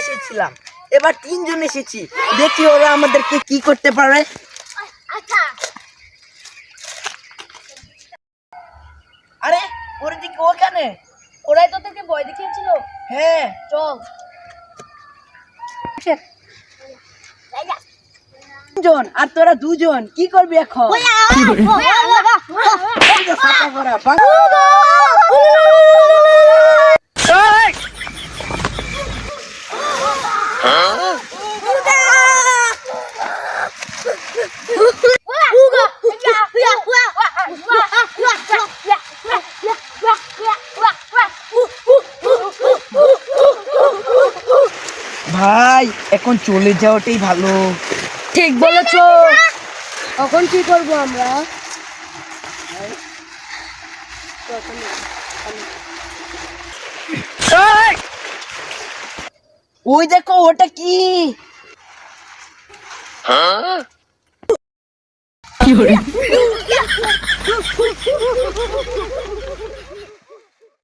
এসেছিলাম এবার তিনজন এসেছি দেখি ওরা আমাদেরকে কি করতে পারে আচ্ছা আরে ওর ওখানে ওরাই তোদেরকে ভয় দেখিয়েছিল হ্যাঁ চল আর তোরা দুজন কি করবি এখন ভাই এখন চলে যাওয়াটাই ভালো ঠিক বলেছ এখন কি করব আমরা! ওই দেখো ওটা কি?